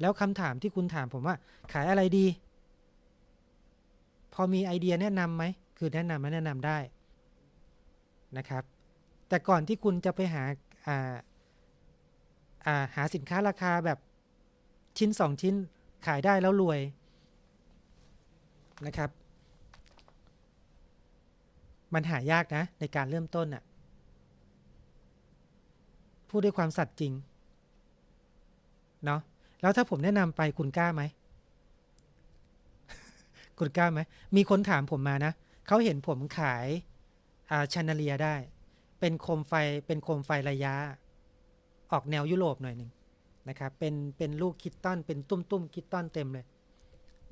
แล้วคำถามที่คุณถามผมว่า ขายอะไรดี พอมีไอเดียแนะนำไหม คือแนะนำมาแนะนำได้นะครับ แต่ก่อนที่คุณจะไปหาอ่าอ่าหาสินค้าราคาแบบชิ้นสองชิ้นขายได้แล้วรวยนะครับ มันหายากนะในการเริ่มต้นอะพูดด้วยความสัตย์จริง เนาะ แล้วถ้าผมแนะนำไปคุณกล้าไหมคุณกล้าไหมมีคนถามผมมานะเขาเห็นผมขายอาชานาเลียได้ เป็นโคมไฟเป็นโคมไฟระยะ ออกแนวยุโรปหน่อยหนึ่งนะครับเป็นเป็นลูกคิตตันเป็นตุ้มตุ้มคิตตันเต็มเลย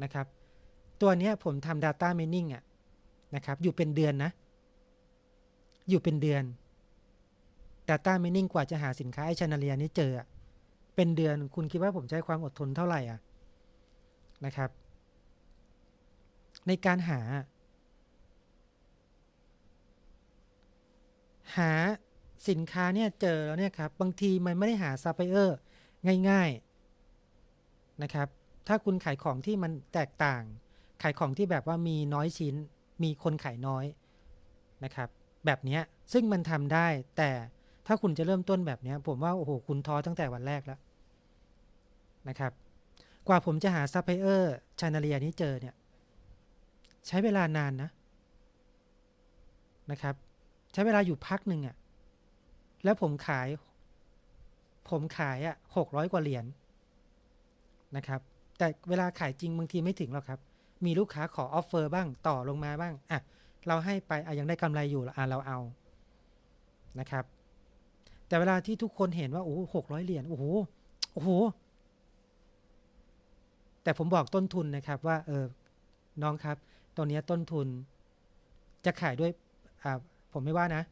นะครับ ตัวนี้ผมทำ Data Mining อะนะครับอยู่เป็นเดือนนะ อยู่เป็นเดือน Data Mining กว่าจะหาสินค้าไอชานาเลียนี้เจออะ เป็นเดือนคุณคิดว่าผมใช้ความอดทนเท่าไหร่อะนะครับ ในการหา หาสินค้าเนี่ยเจอแล้วเนี่ยครับ บางทีมันไม่ได้หาซัพพลายเออร์ง่าย ๆนะครับ ถ้าคุณขายของที่มันแตกต่าง ขายของที่แบบว่ามีน้อยชิ้น มีคนขายน้อยนะครับ แบบนี้ซึ่งมันทำได้แต่ถ้าคุณจะเริ่มต้นแบบนี้ผมว่า โอ้โห คุณท้อตั้งแต่วันแรกแล้ว นะครับ กว่าผมจะหาซัพพลายเออร์ชานาเลียนี้เจอเนี่ยใช้เวลานานนะนะครับ ใช้เวลาอยู่พักหนึ่งอะ่ะแล้วผมขาย ผมขายอะ่ะหกร้อยกว่าเหรียญนะครับ แต่เวลาขายจริงบางทีไม่ถึงหรอกครับ มีลูกค้าขอออฟเฟอร์บ้างต่อลงมาบ้างอะเราให้ไปอะยังได้กำไรอยู่อะเราเอานะครับ แต่เวลาที่ทุกคนเห็นว่าโอ้หกร้อยเหรียญโอ้โหโอ้โห แต่ผมบอกต้นทุนนะครับว่าเออน้องครับตัวนี้ต้นทุนจะขายด้วยอ่าผมไม่ว่านะ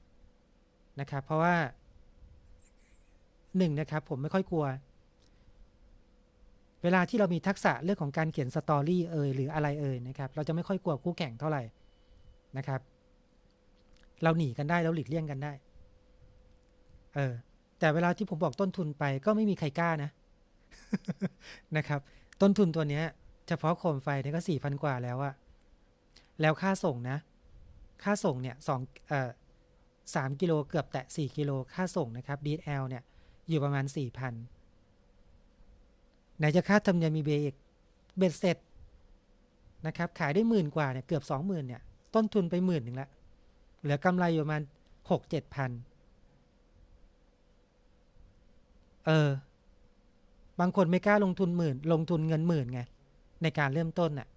นะครับ เพราะว่าหนึ่งนะครับผมไม่ค่อยกลัว เวลาที่เรามีทักษะเรื่องของการเขียนสตอรี่เอ่ยหรืออะไรเอ่ยนะครับ เราจะไม่ค่อยกลัวคู่แข่งเท่าไหร่นะครับ เราหนีกันได้ เราหลีกเลี่ยงกันได้เออแต่เวลาที่ผมบอกต้นทุนไปก็ไม่มีใครกล้านะนะครับ ต้นทุนตัวเนี้ย เฉพาะโคมไฟเนี่ยก็สี่พันกว่าแล้วอะแล้วค่าส่งนะ ค่าส่งเนี่ยสองเอ่อสามกิโลเกือบแตะสี่กิโลค่าส่งนะครับ DHL เนี่ย อยู่ประมาณสี่พันไหนจะค่าธรรมเนียมมีเบรกเบ็ดเสร็จนะครับ ขายได้หมื่นกว่าเนี่ยเกือบสองหมื่นเนี่ย ต้นทุนไปหมื่นหนึ่งละเหลือกำไรอยู่ประมาณหกเจ็ดพันเออ บางคนไม่กล้าลงทุนหมื่น ลงทุนเงินหมื่นไงในการเริ่มต้นน่ะ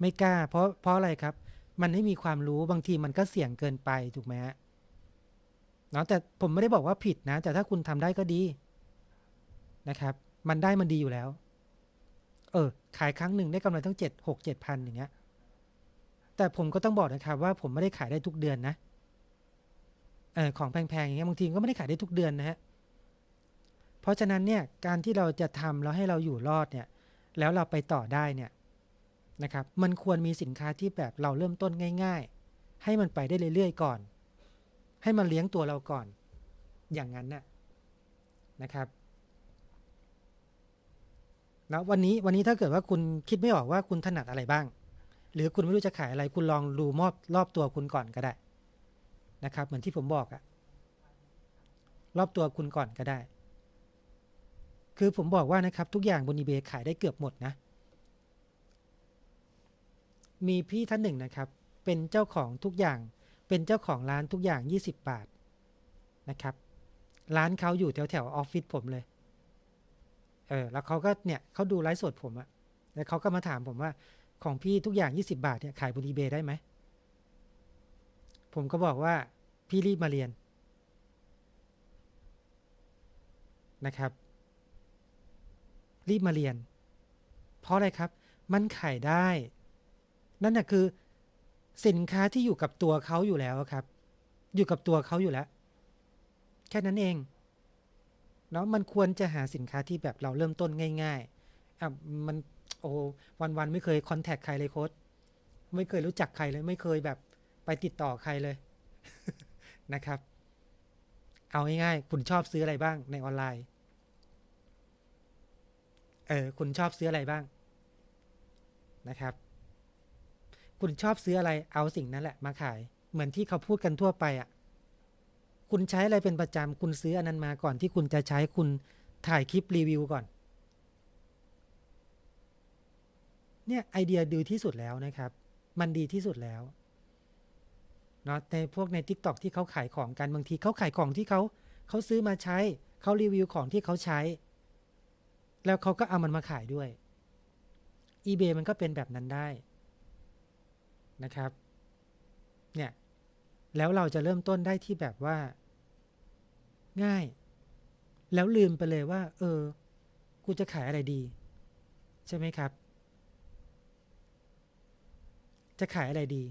ไม่กล้า เพราะเพราะอะไรครับ มันไม่มีความรู้บางทีมันก็เสี่ยงเกินไปถูกไหมฮะเนาะแต่ผมไม่ได้บอกว่าผิดนะ แต่ถ้าคุณทำได้ก็ดีนะครับ มันได้มันดีอยู่แล้ว เออ ขายครั้งหนึ่งได้กำไรตั้งเจ็ดหกเจ็ดพันอย่างเงี้ย แต่ผมก็ต้องบอกนะครับ ว่าผมไม่ได้ขายได้ทุกเดือนนะเออของแพงๆอย่างเงี้ยบางทีก็ไม่ได้ขายได้ทุกเดือนนะฮะ เพราะฉะนั้นเนี่ยการที่เราจะทำแล้วให้เราอยู่รอดเนี่ยแล้วเราไปต่อได้เนี่ยนะครับมันควรมีสินค้าที่แบบเราเริ่มต้นง่าย ๆ ให้มันไปได้เรื่อยๆก่อน ให้มันเลี้ยงตัวเราก่อน อย่างนั้นน่ะนะครับแล้ววันนี้วันนี้ถ้าเกิดว่าคุณคิดไม่ออกว่าคุณถนัดอะไรบ้าง หรือคุณไม่รู้จะขายอะไรคุณลองดูมอบรอบตัวคุณก่อนก็ได้นะครับ เหมือนที่ผมบอกอะรอบตัวคุณก่อนก็ได้ คือผมบอกว่านะครับทุกอย่างบน eBay ขายได้เกือบหมดนะ มีพี่ท่านหนึ่งนะครับ เป็นเจ้าของทุกอย่าง เป็นเจ้าของร้านทุกอย่าง 20 บาทนะครับ ร้านเขาอยู่แถวแถวออฟฟิศผมเลย เออ แล้วเขาก็เนี่ยเขาดูไลฟ์สดผมอะแล้วเขาก็มาถามผมว่าของพี่ทุกอย่าง 20 บาทเนี่ยขายบน eBay ได้ไหม ผมก็บอกว่าพี่รีบมาเรียนนะครับ รีบมาเรียน เพราะอะไรครับ มันขายได้ นั่นนะคือ สินค้าที่อยู่กับตัวเขาอยู่แล้วครับ อยู่กับตัวเขาอยู่แล้ว แค่นั้นเองเนาะมันควรจะหาสินค้าที่แบบเราเริ่มต้นง่ายๆอะมันโอ้วันวันๆไม่เคยคอนแทคใครเลยโค้ดไม่เคยรู้จักใครเลย ไม่เคยแบบไปติดต่อใครเลยนะครับ เอาง่ายๆ คุณชอบซื้ออะไรบ้างในออนไลน์ เออคุณชอบซื้ออะไรบ้างนะครับ คุณชอบซื้ออะไรเอาสิ่งนั้นแหละมาขาย เหมือนที่เขาพูดกันทั่วไปอะ่ะคุณใช้อะไรเป็นประจำคุณซื้ออันนั้นมาก่อนที่คุณจะใช้คุณถ่ายคลิปรีวิวก่อน เนี่ยไอเดียดีที่สุดแล้วนะครับ มันดีที่สุดแล้วเนาะในพวกใน t ิ k t o k ที่เขาขายของกันบางทีเขาขายของที่เขาเขาซื้อมาใช้เขารีวิวของที่เขาใช้ แล้วเขาก็เอามันมาขายด้วย eBay มันก็เป็นแบบนั้นได้นะครับ เนี่ย แล้วเราจะเริ่มต้นได้ที่แบบว่า ง่าย แล้วลืมไปเลยว่า เออ กูจะขายอะไรดี ใช่ไหมครับ จะขายอะไรดี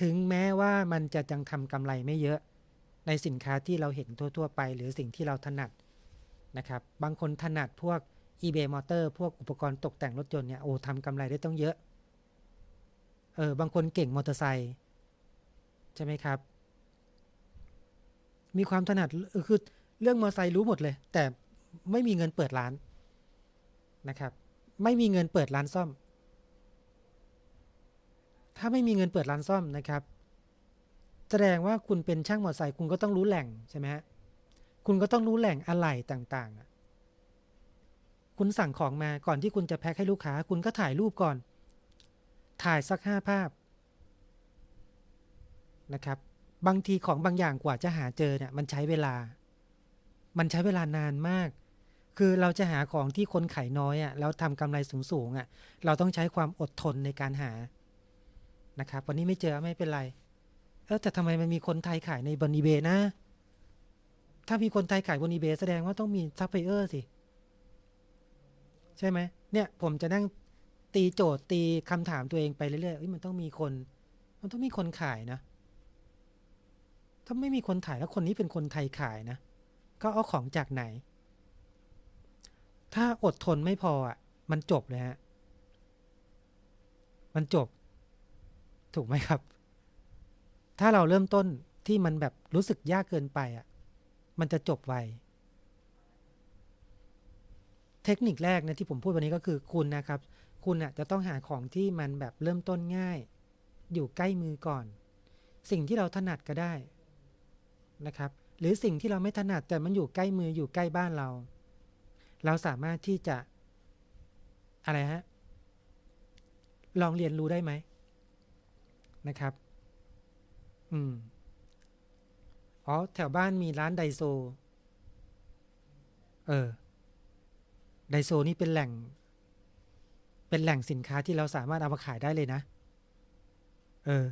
ถึงแม้ว่ามันจะจังทำกำไรไม่เยอะ ในสินค้าที่เราเห็นทั่ว ๆ ไป หรือสิ่งที่เราถนัด นะครับ บางคนถนัดพวก eBay Motor พวกอุปกรณ์ตกแต่งรถยนต์เนี่ยโอ้ทำกำไรได้ต้องเยอะ เออบางคนเก่งมอเตอร์ไซค์ใช่ไหมครับ มีความถนัดคือเรื่องมอเตอร์ไซค์รู้หมดเลย แต่ไม่มีเงินเปิดร้านนะครับ ไม่มีเงินเปิดร้านซ่อม ถ้าไม่มีเงินเปิดร้านซ่อมนะครับ แสดงว่าคุณเป็นช่างมอเตอร์ไซค์คุณก็ต้องรู้แหล่งใช่ไหมฮะ คุณก็ต้องรู้แหล่งอะไหล่ต่างๆ คุณสั่งของมาก่อนที่คุณจะแพ็คให้ลูกค้า คุณก็ถ่ายรูปก่อน ถ่ายสักห้าภาพนะครับ บางทีของบางอย่างกว่าจะหาเจอเนี่ยมันใช้เวลา มันใช้เวลานานมาก คือเราจะหาของที่คนขายน้อยอะ่ะแล้วทำกำไรสูงๆอะ่ะ เราต้องใช้ความอดทนในการหานะครับ วันนี้ไม่เจอไม่เป็นไร เออแต่ทำไมมันมีคนไทยขายในบนอีเบนะ ถ้ามีคนไทยขายบนอีเบแสดงว่าต้องมีซัพพลายเออร์สิ ใช่ไหมเนี่ย ผมจะนั่งตีโจทย์ตีคำถามตัวเองไปเรื่อยๆมันต้องมีคน มันต้องมีคนขายนะ ถ้าไม่มีคนขายแล้วคนนี้เป็นคนไทยขายนะ ก็เอาของจากไหน ถ้าอดทนไม่พออะ มันจบเลยฮะ มันจบ ถูกไหมครับ ถ้าเราเริ่มต้นที่มันแบบรู้สึกยากเกินไปอะ มันจะจบไวเทคนิคแรกนะที่ผมพูดวันนี้ก็คือคุณนะครับ คุณอะจะต้องหาของที่มันแบบเริ่มต้นง่าย อยู่ใกล้มือก่อน สิ่งที่เราถนัดก็ได้นะครับ หรือสิ่งที่เราไม่ถนัดแต่มันอยู่ใกล้มืออยู่ใกล้บ้านเรา เราสามารถที่จะอะไรฮะลองเรียนรู้ได้ไหมนะครับ อืม อ๋อ แถวบ้านมีร้านไดโซ เออ ไดโซนี่เป็นแหล่ง เป็นแหล่งสินค้าที่เราสามารถเอามาขายได้เลยนะ เออ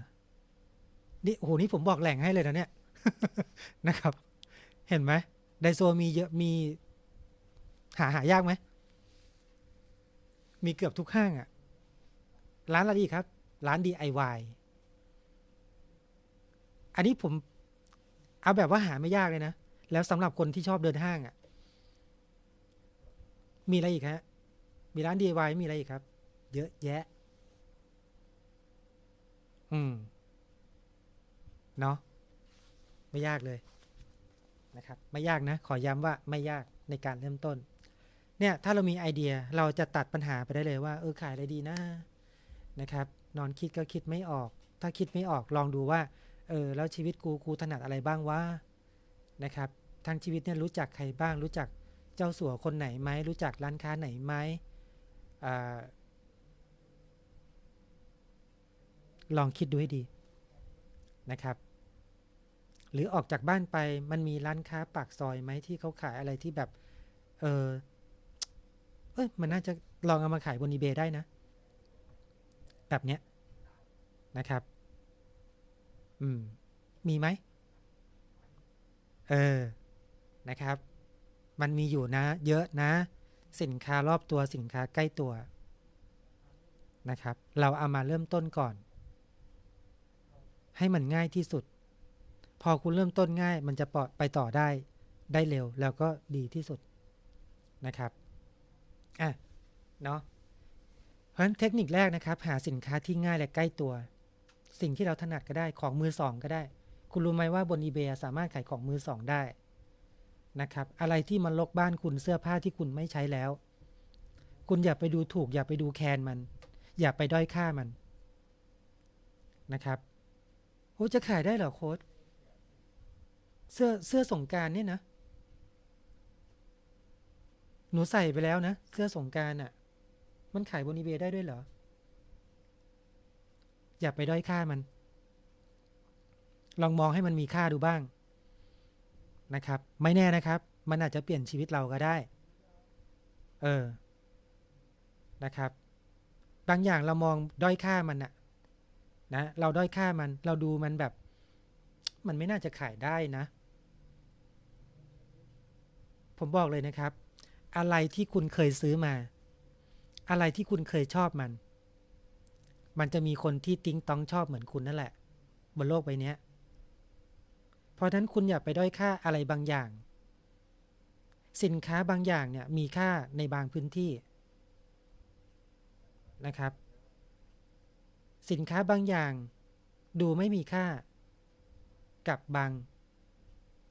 นี่โอ้โห นี่ผมบอกแหล่งให้เลยนะเนี่ย นะครับ เห็นไหม ไดโซมีเยอะ มี หาหายากไหม มีเกือบทุกห้างอะร้านอะไรดีครับ ร้าน DIY อันนี้ผม เอาแบบว่าหาไม่ยากเลยนะ แล้วสำหรับคนที่ชอบเดินห้างอะ่ะ มีอะไรอีกฮะ มีร้าน DIY มีอะไรอีกครับ เยอะแยะ อืม เนาะไม่ยากเลยนะครับ ไม่ยากนะ ขอย้ำว่าไม่ยากในการเริ่มต้น เนี่ย ถ้าเรามีไอเดียเราจะตัดปัญหาไปได้เลยว่า เออขายอะไรดีนะนะครับ นอนคิดก็คิดไม่ออก ถ้าคิดไม่ออกลองดูว่า เออแล้วชีวิตกูกูถนัดอะไรบ้างวะนะครับทั้งชีวิตเนี่ยรู้จักใครบ้าง รู้จักเจ้าสัวคนไหนไหมรู้จักร้านค้าไหนไหมอลองคิดดูให้ดีนะครับ หรือออกจากบ้านไปมันมีร้านค้าปากซอยไหมที่เขาขายอะไรที่แบบ เออเอ้ยมันน่าจะลองเอามาขายบนอีเบได้นะ แบบเนี้ยนะครับ อืม มีไหม เออ นะครับ มันมีอยู่นะ เยอะนะ สินค้ารอบตัวสินค้าใกล้ตัว นะครับ เราเอามาเริ่มต้นก่อน ให้มันง่ายที่สุด พอคุณเริ่มต้นง่าย มันจะไปต่อได้ ได้เร็วแล้วก็ดีที่สุด นะครับ อะ เนาะเพราะฉะนั้นเทคนิคแรกนะครับ หาสินค้าที่ง่ายและใกล้ตัว สิ่งที่เราถนัดก็ได้ของมือสองก็ได้ คุณรู้ไหมว่าบน eBay สามารถขายของมือสองได้นะครับ อะไรที่มันลกบ้านคุณเสื้อผ้าที่คุณไม่ใช้แล้ว คุณอย่าไปดูถูก อย่าไปดูแคลนมัน อย่าไปด้อยค่ามันนะครับโอ้จะขายได้เหรอโค้ดเสื้อเสื้อสงการเนี่ยนะ หนูใส่ไปแล้วนะ เสื้อสงการอะ มันขายบนอีเบได้ด้วยเหรอ อย่าไปด้อยค่ามัน ลองมองให้มันมีค่าดูบ้างนะครับ ไม่แน่นะครับ มันอาจจะเปลี่ยนชีวิตเราก็ได้ เออนะครับ บางอย่างเรามองด้อยค่ามันอะนะ เราด้อยค่ามัน เราดูมันแบบ มันไม่น่าจะขายได้นะ ผมบอกเลยนะครับ อะไรที่คุณเคยซื้อมา อะไรที่คุณเคยชอบมัน มันจะมีคนที่ติ้งต้องชอบเหมือนคุณนั่นแหละ บนโลกใบนี้เพราะฉะนั้นคุณอย่าไปด้อยค่าอะไรบางอย่าง สินค้าบางอย่างเนี่ยมีค่าในบางพื้นที่นะครับ สินค้าบางอย่าง ดูไม่มีค่า กับบาง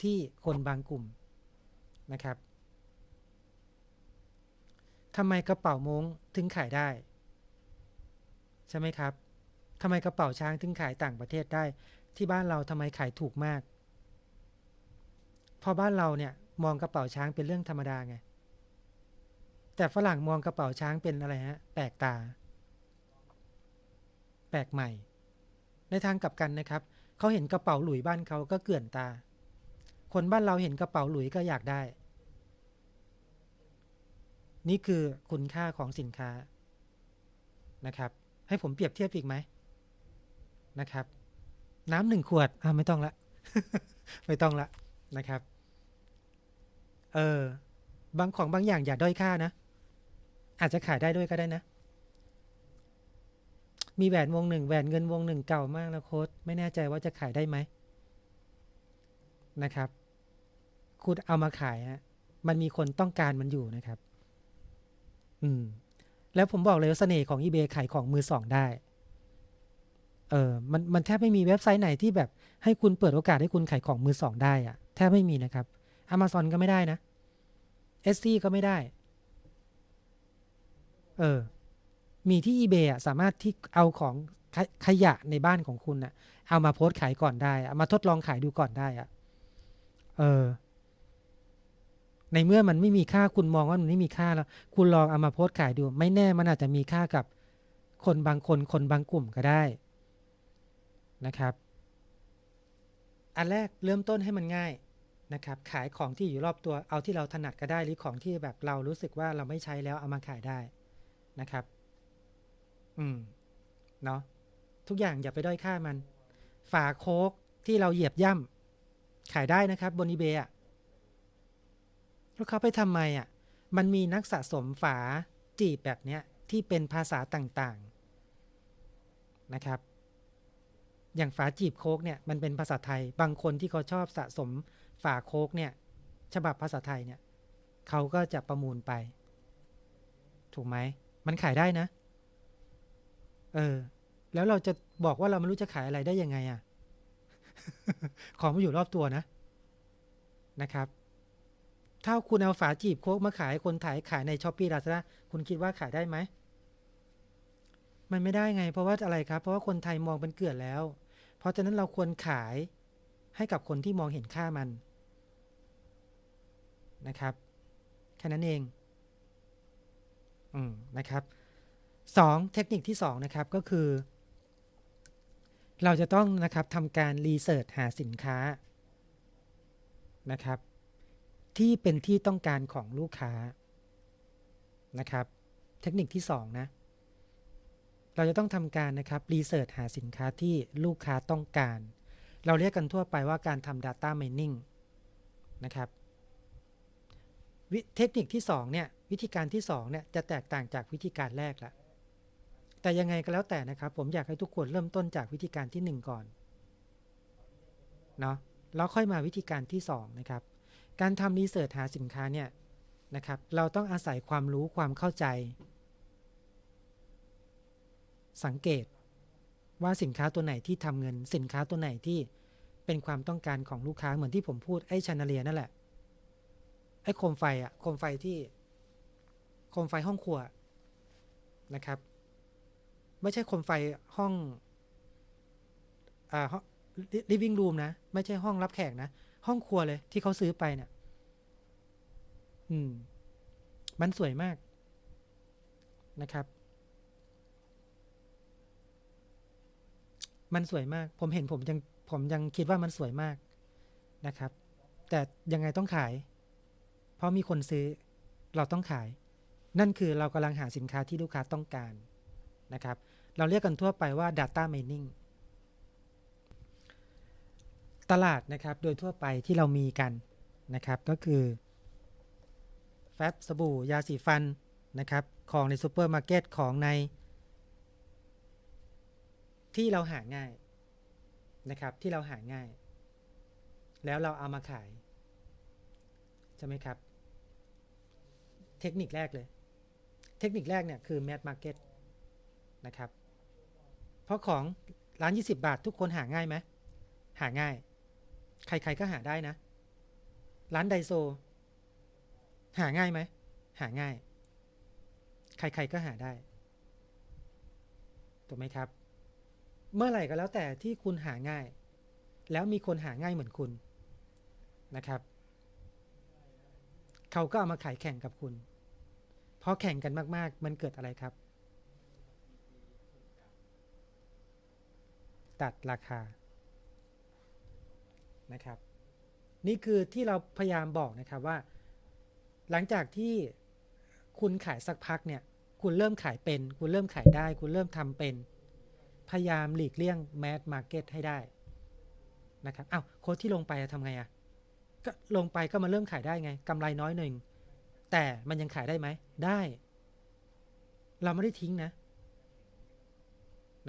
ที่คนบางกลุ่มนะครับทำไมกระเป๋ามงถึงขายได้ ใช่ไหมครับทำไมกระเป๋าช้างถึงขายต่างประเทศได้ ที่บ้านเราทำไมขายถูกมาก พอบ้านเราเนี่ยมองกระเป๋าช้างเป็นเรื่องธรรมดาไง แต่ฝรั่งมองกระเป๋าช้างเป็นอะไรฮะแปลกตา แปลกใหม่ ในทางกลับกันนะครับเขาเห็นกระเป๋าหลุยบ้านเขาก็เกลื่อนตา คนบ้านเราเห็นกระเป๋าหลุยก็อยากได้ นี่คือคุณค่าของสินค้านะครับ ให้ผมเปรียบเทียบอีกไหมนะครับ น้ำหนึ่งขวดอ่าไม่ต้องละ ไม่ต้องละนะครับ เออบางของบางอย่างอย่าด้อยค่านะ อาจจะขายได้ด้วยก็ได้นะ มีแหวนวงหนึ่งแหวนเงินวงหนึ่งเก่ามากแล้วโค้ดไม่แน่ใจว่าจะขายได้ไหมนะครับ คุณเอามาขายฮะมันมีคนต้องการมันอยู่นะครับ อืม แล้วผมบอกเลยว่าเสน่ห์ของ eBay ขายของมือสองได้ เออ มันมันแทบไม่มีเว็บไซต์ไหนที่แบบให้คุณเปิดโอกาสให้คุณขายของมือสองได้อะแทบไม่มีนะครับ Amazon ก็ไม่ได้นะ s อก็ไม่ได้ เออ มีที่ eBay อะสามารถที่เอาของขยะในบ้านของคุณอะ เอามาโพสต์ขายก่อนได้ เอามาทดลองขายดูก่อนได้อะ เออ ในเมื่อมันไม่มีค่าคุณมองว่ามันไม่มีค่าแล้ว คุณลองเอามาโพสต์ขายดู ไม่แน่มันอาจจะมีค่ากับคนบางคนคนบางกลุ่มก็ได้นะครับ อันแรกเริ่มต้นให้มันง่ายนะครับ ขายของที่อยู่รอบตัวเอาที่เราถนัดก็ได้หรือของที่แบบเรารู้สึกว่าเราไม่ใช้แล้วเอามาขายได้นะครับ อืมเนาะทุกอย่างอย่าไปด้อยค่ามัน ฝาโค้กที่เราเหยียบย่ำขายได้นะครับบนอีเบย์ แล้วเขาไปทำไมอะ มันมีนักสะสมฝาจีบแบบเนี้ยที่เป็นภาษาต่างๆนะครับ อย่างฝาจีบโคกเนี่ยมันเป็นภาษาไทย บางคนที่เขาชอบสะสมฝาโคกเนี่ยฉบับภาษาไทยเนี่ยเขาก็จะประมูลไป ถูกไหม มันขายได้นะ เออ แล้วเราจะบอกว่าเราไม่รู้จะขายอะไรได้ยังไงอะ่ะ ของมันอยู่รอบตัวนะ นะครับ ถ้าคุณเอาฝาจีบโคกมาขายคนถ่ายขายในช้อปปี้ลาซาด้าคุณคิดว่าขายได้ไหม มันไม่ได้ไง เพราะว่าอะไรครับ เพราะว่าคนไทยมองเป็นเกลื่อนแล้ว เพราะฉะนั้นเราควรขายให้กับคนที่มองเห็นค่ามันนะครับแค่นั้นเองอืมนะครับสองเทคนิคที่สองนะครับก็คือ เราจะต้องนะครับทำการรีเสิร์ชหาสินค้านะครับ ที่เป็นที่ต้องการของลูกค้านะครับ เทคนิคที่สองนะเราจะต้องทำการนะครับรีเสิร์ชหาสินค้าที่ลูกค้าต้องการ เราเรียกกันทั่วไปว่าการทำ Data Mining นะครับเทคนิคที่2เนี่ยวิธีการที่2เนี่ยจะแตกต่างจากวิธีการแรกละแต่ยังไงก็แล้วแต่นะครับ ผมอยากให้ทุกคนเริ่มต้นจากวิธีการที่ 1 ก่อนเนาะแล้วค่อยมาวิธีการที่ 2 นะครับ การทำรีเสิร์ชหาสินค้าเนี่ยนะครับ เราต้องอาศัยความรู้ความเข้าใจ สังเกตว่าสินค้าตัวไหนที่ทำเงิน สินค้าตัวไหนที่เป็นความต้องการของลูกค้าเหมือนที่ผมพูดไอ้ชานาเลียนั่นแหละไอ้โคมไฟอะโคมไฟที่โคมไฟห้องครัวนะครับ ไม่ใช่โคมไฟห้องอ่าห้อง living room นะ ไม่ใช่ห้องรับแขกนะ ห้องครัวเลยที่เขาซื้อไปเนี่ยอืม มันสวยมากนะครับ มันสวยมาก ผมเห็นผมยังผมยังคิดว่ามันสวยมากนะครับ แต่ยังไงต้องขาย เพราะมีคนซื้อเราต้องขาย นั่นคือเรากำลังหาสินค้าที่ลูกค้าต้องการนะครับ เราเรียกกันทั่วไปว่า data mining ตลาดนะครับโดยทั่วไปที่เรามีกันนะครับก็คือแฟบสบู่ยาสีฟันนะครับของในซูเปอร์มาร์เก็ตของใน ที่เราหาง่ายนะครับที่เราหาง่าย แล้วเราเอามาขายใช่ไหมครับ เทคนิคแรกเลย เทคนิคแรกเนี่ยคือแม s มาร์เก็ตนะครับเพราะของร้าน 20 บาททุกคนหาง่ายไหมหาง่าย ใครๆก็หาได้นะ ร้านไดโซ หาง่ายไหม หาง่าย ใครๆก็หาได้ ถูกไหมครับ เมื่อไหร่ก็แล้วแต่ที่คุณหาง่าย แล้วมีคนหาง่ายเหมือนคุณนะครับ เขาก็เอามาขายแข่งกับคุณเพราะแข่งกันมาก ๆ มันเกิดอะไรครับ ตัดราคา นะครับ นี่คือที่เราพยายามบอกนะครับว่า หลังจากที่คุณขายสักพักเนี่ย คุณเริ่มขายเป็น คุณเริ่มขายได้ คุณเริ่มทำเป็น พยายามหลีกเลี่ยงแมสมาร์เก็ตให้ได้นะครับอ้าวโค้ดที่ลงไปอะทำไงอะก็ลงไปก็มาเริ่มขายได้ไงกำไรน้อยหนึ่งแต่มันยังขายได้ไหมได้ เราไม่ได้ทิ้งนะ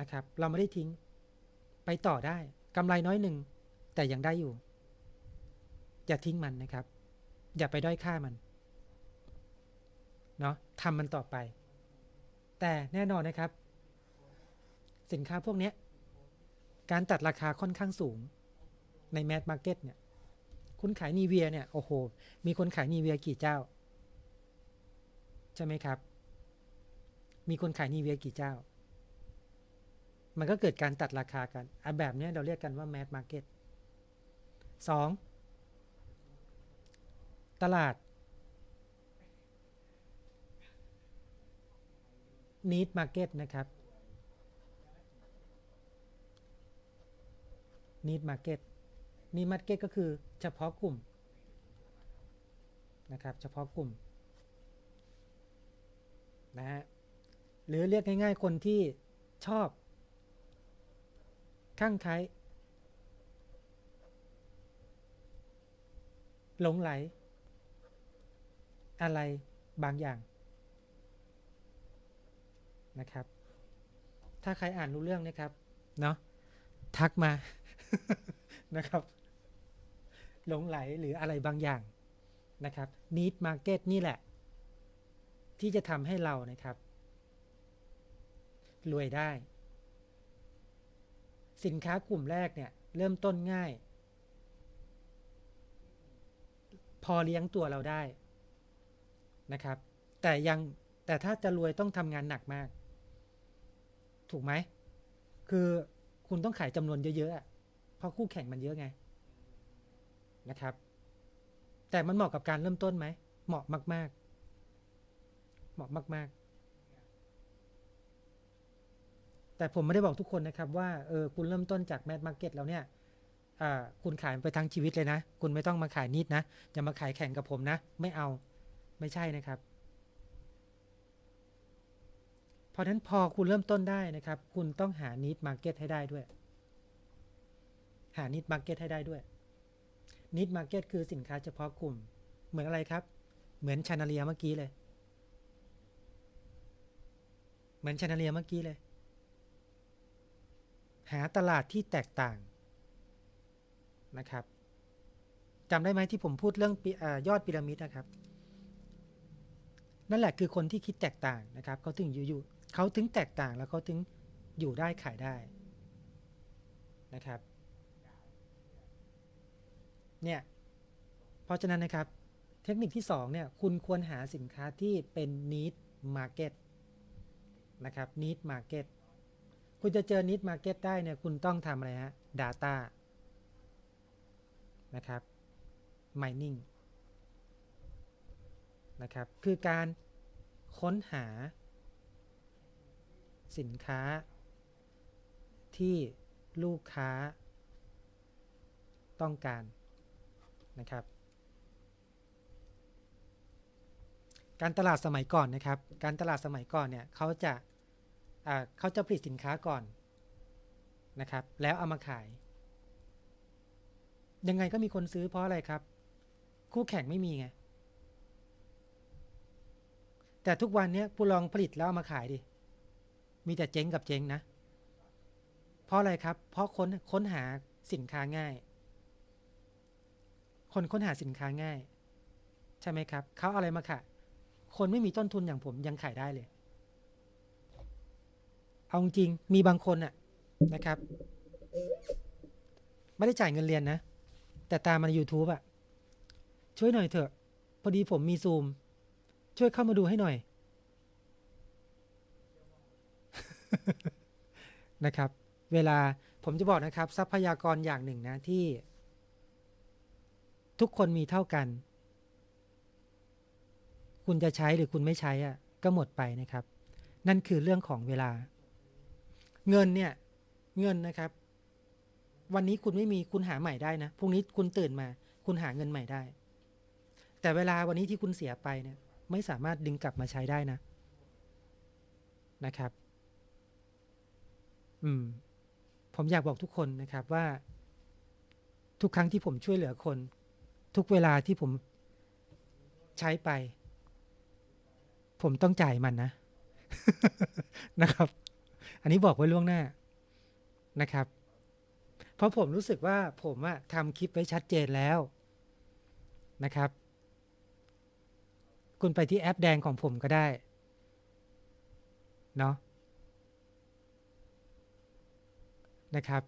นะครับ เราไม่ได้ทิ้ง ไปต่อได้กำไรน้อยหนึ่ง แต่ยังได้อยู่ อย่าทิ้งมันนะครับ อย่าไปด้อยค่ามันเนาะทำมันต่อไป แต่แน่นอนนะครับ สินค้าพวกนี้การตัดราคาค่อนข้างสูงในแมสมาร์เก็ตเนี่ย คุณขายนีเวียเนี่ย โอ้โห มีคนขายนีเวียกี่เจ้า ใช่ไหมครับ มีคนขายนีเวียกี่เจ้า มันก็เกิดการตัดราคากันอะแบบนี้เราเรียกกันว่าแมสมาร์เก็ต สองตลาด need market นะครับ need market need market ก็คือเฉพาะกลุ่มนะครับ เฉพาะกลุ่มนะฮะหรือเรียกง่ายๆ คนที่ชอบข้างใคร หลงไหล อะไรบางอย่างนะครับ ถ้าใครอ่านรู้เรื่องนะครับ เนาะทักมานะครับ หลงไหลหรืออะไรบางอย่างนะครับ need market นี่แหละ ที่จะทำให้เรานะครับ รวยได้ สินค้ากลุ่มแรกเนี่ย เริ่มต้นง่าย พอเลี้ยงตัวเราได้นะครับ แต่ยังแต่ถ้าจะรวยต้องทำงานหนักมาก ถูกไหม คือคุณต้องขายจำนวนเยอะๆเพราะคู่แข่งมันเยอะไงนะครับ แต่มันเหมาะกับการเริ่มต้นไหม เหมาะมาก ๆ เหมาะมาก ๆ แต่ผมไม่ได้บอกทุกคนนะครับว่าเออคุณเริ่มต้นจากแมสมาร์เก็ตแล้วเนี่ย คุณขายไปทั้งชีวิตเลยนะ คุณไม่ต้องมาขายนิดนะอย่ามาขายแข่งกับผมนะ ไม่เอาไม่ใช่นะครับ เพราะฉะนั้นพอคุณเริ่มต้นได้นะครับ คุณต้องหา need market ให้ได้ด้วย หา need market ให้ได้ด้วย need market คือสินค้าเฉพาะกลุ่ม เหมือนอะไรครับ เหมือนชานาเลียเมื่อกี้เลย เหมือนชานาเลียเมื่อกี้เลย หาตลาดที่แตกต่าง นะครับจำได้ไหมที่ผมพูดเรื่องอยอดพีระมิดนะครับ นั่นแหละคือคนที่คิดแตกต่างนะครับเขาถึงอยู่อยู่เขาถึงแตกต่างแล้วเขาถึงอยู่ได้ขายได้นะครับเนี่ยเพราะฉะนั้นนะครับเทคนิคที่สองเนี่ยคุณควรหาสินค้าที่เป็น need market นะครับ need market คุณจะเจอ need market ได้เนี่ยคุณต้องทำอะไรฮะ data นะครับ mining นะครับ คือการค้นหาสินค้า ที่ลูกค้า ต้องการนะครับ การตลาดสมัยก่อนนะครับ การตลาดสมัยก่อนเนี่ยเขาจะเขาจะผลิตสินค้าก่อนนะครับ แล้วเอามาขาย ยังไงก็มีคนซื้อเพราะอะไรครับ คู่แข่งไม่มีไง แต่ทุกวันนี้ผู้ลองผลิตแล้วามาขายดิ มีแต่เจ๊งกับเจ๊งนะ เพราะอะไรครับ เพราะค้นค้นหาสินค้าง่าย คนค้นหาสินค้าง่าย ใช่ไหมครับ เขาเอาอะไรมาขายคนไม่มีต้นทุนอย่างผมยังขายได้เลย เอาจริงมีบางคนอะนะครับ ไม่ได้จ่ายเงินเรียนนะ แต่ตามมาใน YouTube อะช่วยหน่อยเถอะ พอดีผมมีซูม ช่วยเข้ามาดูให้หน่อย นะครับ เวลาผมจะบอกนะครับ ทรัพยากรอย่างหนึ่งนะที่ ทุกคนมีเท่ากัน คุณจะใช้หรือคุณไม่ใช้อะก็หมดไปนะครับ นั่นคือเรื่องของเวลา เงินเนี่ย เงินนะครับ วันนี้คุณไม่มีคุณหาใหม่ได้นะพรุ่งนี้คุณตื่นมา คุณหาเงินใหม่ได้ แต่เวลาวันนี้ที่คุณเสียไปเนี่ย ไม่สามารถดึงกลับมาใช้ได้นะ นะครับ อืม ผมอยากบอกทุกคนนะครับว่า ทุกครั้งที่ผมช่วยเหลือคน ทุกเวลาที่ผมใช้ไป ผมต้องจ่ายมันนะ นะครับ อันนี้บอกไว้ล่วงหน้านะครับ เพราะผมรู้สึกว่าผมอะทำคลิปไว้ชัดเจนแล้วนะครับ คุณไปที่แอปแดงของผมก็ได้เนาะนะครับ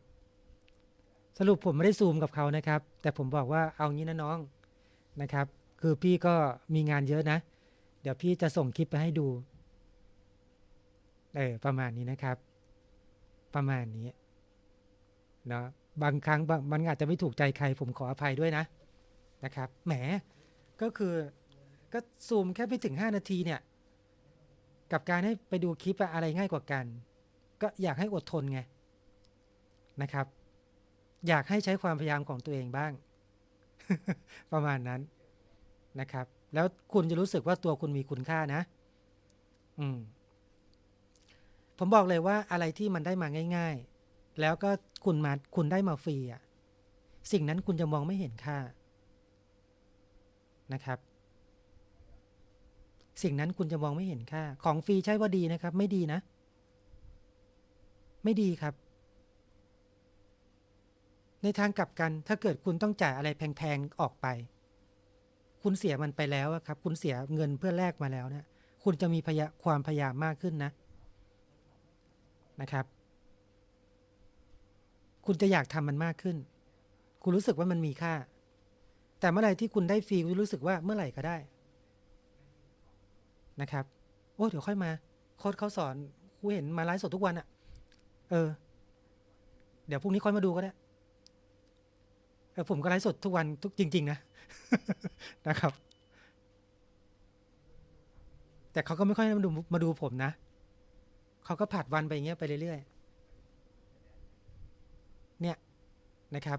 สรุปผมไม่ได้ซูมกับเขานะครับ แต่ผมบอกว่าเอางี้นะน้องนะครับ คือพี่ก็มีงานเยอะนะ เดี๋ยวพี่จะส่งคลิปไปให้ดูเออประมาณนี้นะครับ ประมาณนี้ นาะบางครั้งมันอาจจะไม่ถูกใจใครผมขออภัยด้วยนะนะครับแหมก็คือก็ซูมแค่ไม่ถึง 5 นาทีเนี่ย กับการให้ไปดูคลิปอะอะไรง่ายกว่ากัน ก็อยากให้อดทนไงนะครับ อยากให้ใช้ความพยายามของตัวเองบ้าง ประมาณนั้นนะครับ แล้วคุณจะรู้สึกว่าตัวคุณมีคุณค่านะ อืมผมบอกเลยว่าอะไรที่มันได้มาง่าย ๆ แล้วก็ คุณมาคุณได้มาฟรีอะสิ่งนั้นคุณจะมองไม่เห็นค่านะครับ สิ่งนั้นคุณจะมองไม่เห็นค่า ของฟรีใช่ว่าดีนะครับ ไม่ดีนะ ไม่ดีครับ ในทางกลับกันถ้าเกิดคุณต้องจ่ายอะไรแพงๆออกไป คุณเสียมันไปแล้วครับ คุณเสียเงินเพื่อแลกมาแล้วเนะี่ยคุณจะมีพยาความพยายามมากขึ้นนะนะครับ คุณจะอยากทำมันมากขึ้น คุณรู้สึกว่ามันมีค่า แต่เมื่อไหร่ที่คุณได้ฟรีคุณรู้สึกว่าเมื่อไหร่ก็ได้ นะครับ โอ้เดี๋ยวค่อยมาโค้ดเขาสอนครูเห็นมาไลฟ์สดทุกวันอะเออ เดี๋ยวพรุ่งนี้ค่อยมาดูก็ได้เออผมก็ไลฟ์สดทุกวันทุกจริง ๆ นะนะครับ แต่เขาก็ไม่ค่อยมาดูมาดูผมนะเขาก็ผัดวันไปอย่างเงี้ยไปเรื่อยๆ เนี่ยนะครับ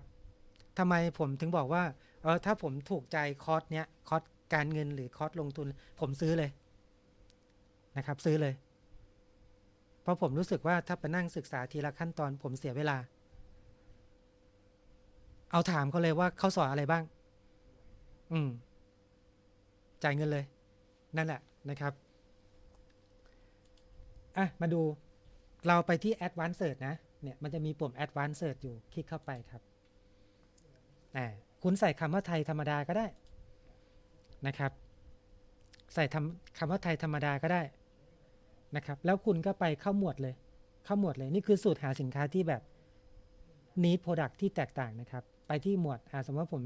ทำไมผมถึงบอกว่าเออถ้าผมถูกใจคอร์สเนี้ยคอร์สการเงินหรือคอร์สลงทุน ผมซื้อเลยนะครับ ซื้อเลย เพราะผมรู้สึกว่าถ้าไปนั่งศึกษาทีละขั้นตอนผมเสียเวลา เอาถามเขาเลยว่าเขาสอนอะไรบ้าง อืมจ่ายเงินเลย นั่นแหละนะครับอะมาดูเราไปที่ Advanced Search นะ เนี่ยมันจะมีปุ่ม Advanced Search อยู่คลิกเข้าไปครับอ่าคุณใส่คำว่าไทยธรรมดาก็ได้นะครับ ใส่คำว่าไทยธรรมดาก็ได้นะครับ แล้วคุณก็ไปเข้าหมวดเลย เข้าหมวดเลย นี่คือสูตรหาสินค้าที่แบบ need product ที่แตกต่างนะครับ ไปที่หมวดอ่าสมมติว่าผม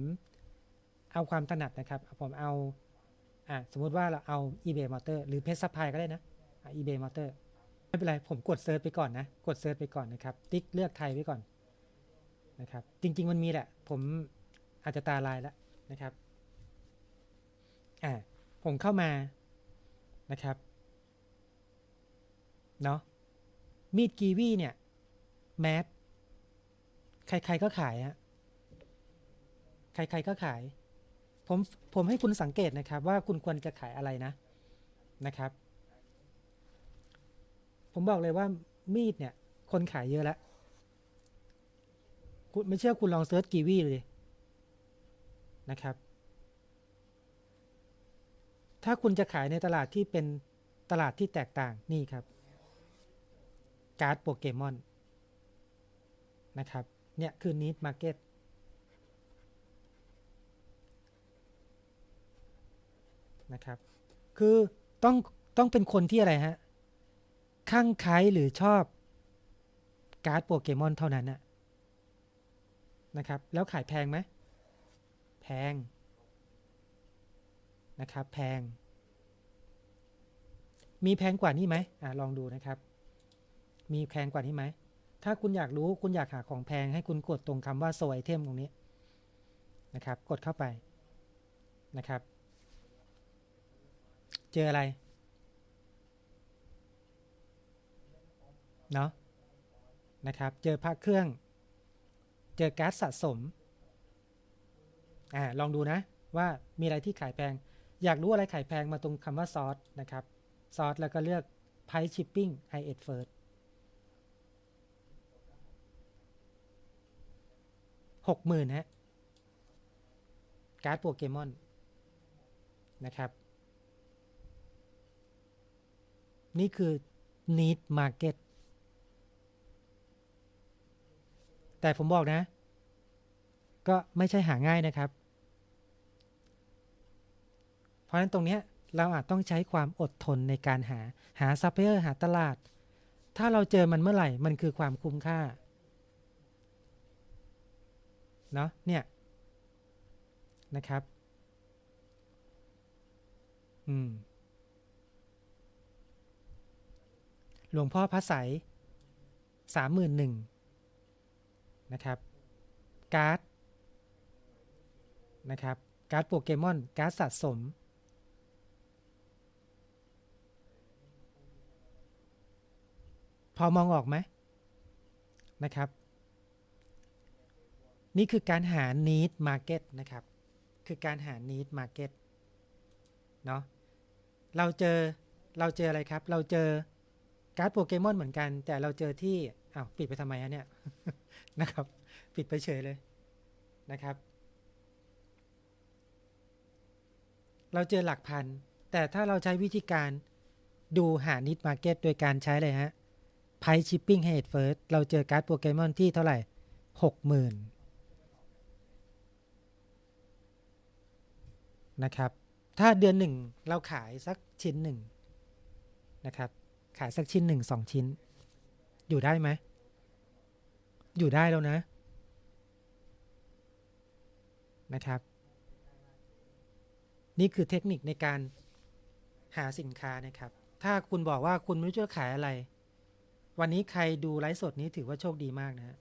เอาความถนัดนะครับ ผมเอาอะสมมติว่าเราเอา eBay Motor หรือ p e s s u p p l y ก็ได้นะอะ eBay Motor ไม่เป็นไร ผมกดเซิร์ชไปก่อนนะ กดเซิร์ชไปก่อนนะครับ ติ๊กเลือกไทยไว้ก่อนนะครับ จริง ๆ มันมีแหละ ผมอาจจะตาลายแล้วนะครับ อ่า ผมเข้ามานะครับ เนาะ มีดกีวีเนี่ย แมสใคร ๆ ก็ขายฮะ ใคร ๆ ก็ขาย ผม ผมให้คุณสังเกตนะครับ ว่าคุณควรจะขายอะไรนะ นะครับ ผมบอกเลยว่ามีดเนี่ย คนขายเยอะแล้วคุณไม่เชื่อคุณลองเซิร์ชกีวีเลยนะครับ ถ้าคุณจะขายในตลาดที่เป็นตลาดที่แตกต่างนี่ครับ การ์ดโปเกมอนนะครับ เนี่ยคือนิดมาร์เก็ตนะครับ คือต้องต้องเป็นคนที่อะไรฮะ ข้างใครหรือชอบการ์ดโปเกมอนเท่านั้นนะนะครับ แล้วขายแพงไหมแพงนะครับแพง มีแพงกว่านี้ไหมอ่าลองดูนะครับ มีแพงกว่านี้ไหมถ้าคุณอยากรู้คุณอยากหาของแพงให้คุณกดตรงคำว่าโซไอเทมตรงนี้นะครับ กดเข้าไปนะครับ เจออะไร เนาะนะครับ เจอพระเครื่อง เจอการ์ดสะสมอ่าลองดูนะว่ามีอะไรที่ขายแพง อยากรู้อะไรขายแพงมาตรงคำว่าซอสนะครับ ซอสแล้วก็เลือก price shipping high end first หกหมื่นฮะ การ์ดโปเกมอน นะครับ นี่คือ need market แต่ผมบอกนะ ก็ไม่ใช่หาง่ายนะครับ เพราะฉะนั้นตรงนี้เราอาจต้องใช้ความอดทนในการหาหาซัพพลายเออร์หาตลาด ถ้าเราเจอมันเมื่อไหร่ มันคือความคุ้มค่าเนาะเนี่ยนะครับ อืม หลวงพ่อพระใสสามหมื่นหนึ่ง นะครับการ์ดนะครับการ์ดโปเกมอนการ์ดสะสมพอมองออกไหมนะครับ นี่คือการหา need market นะครับ คือการหา need market เนาะเราเจอเราเจออะไรครับ เราเจอการ์ดโปเกมอนเหมือนกัน แต่เราเจอที่ อ้าวปิดไปทำไมฮะเนี่ยนะครับ ปิดไปเฉยเลยนะครับ เราเจอหลักพัน แต่ถ้าเราใช้วิธีการดูหา need market โดยการใช้เลยฮะ price shipping head first เราเจอการ์ดโปเกมอนที่เท่าไหร่หกหมื่นนะครับ ถ้าเดือนหนึ่งเราขายสักชิ้นหนึ่งนะครับ ขายสักชิ้นหนึ่งสองชิ้น อยู่ได้ไหม อยู่ได้แล้วนะ นะครับ นี่คือเทคนิคในการหาสินค้านะครับ ถ้าคุณบอกว่าคุณไม่รู้จะขายอะไร วันนี้ใครดูไลฟ์สดนี้ถือว่าโชคดีมากนะฮะ